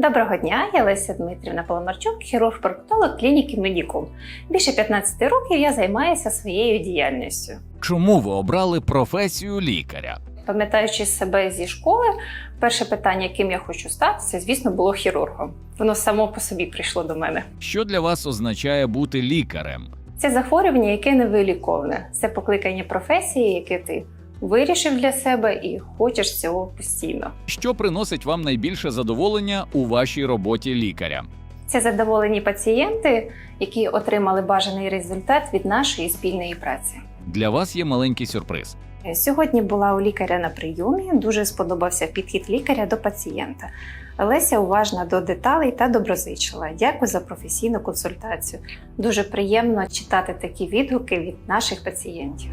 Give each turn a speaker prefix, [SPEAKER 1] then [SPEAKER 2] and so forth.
[SPEAKER 1] Доброго дня, я Леся Дмитрівна Поломарчук, хірург-проктолог клініки Медікум. Більше 15 років я займаюся своєю діяльністю.
[SPEAKER 2] Чому ви обрали професію лікаря?
[SPEAKER 1] Пам'ятаючи себе зі школи, перше питання, яким я хочу стати, це, звісно, було хірургом. Воно само по собі прийшло до мене.
[SPEAKER 2] Що для вас означає бути лікарем?
[SPEAKER 1] Це захворювання, яке невиліковне. Це покликання професії, яке ти вирішив для себе і хочеш цього постійно.
[SPEAKER 2] Що приносить вам найбільше задоволення у вашій роботі лікаря?
[SPEAKER 1] Це задоволені пацієнти, які отримали бажаний результат від нашої спільної праці.
[SPEAKER 2] Для вас є маленький сюрприз.
[SPEAKER 1] Сьогодні була у лікаря на прийомі. Дуже сподобався підхід лікаря до пацієнта. Леся уважна до деталей та доброзичлива. Дякую за професійну консультацію. Дуже приємно читати такі відгуки від наших пацієнтів.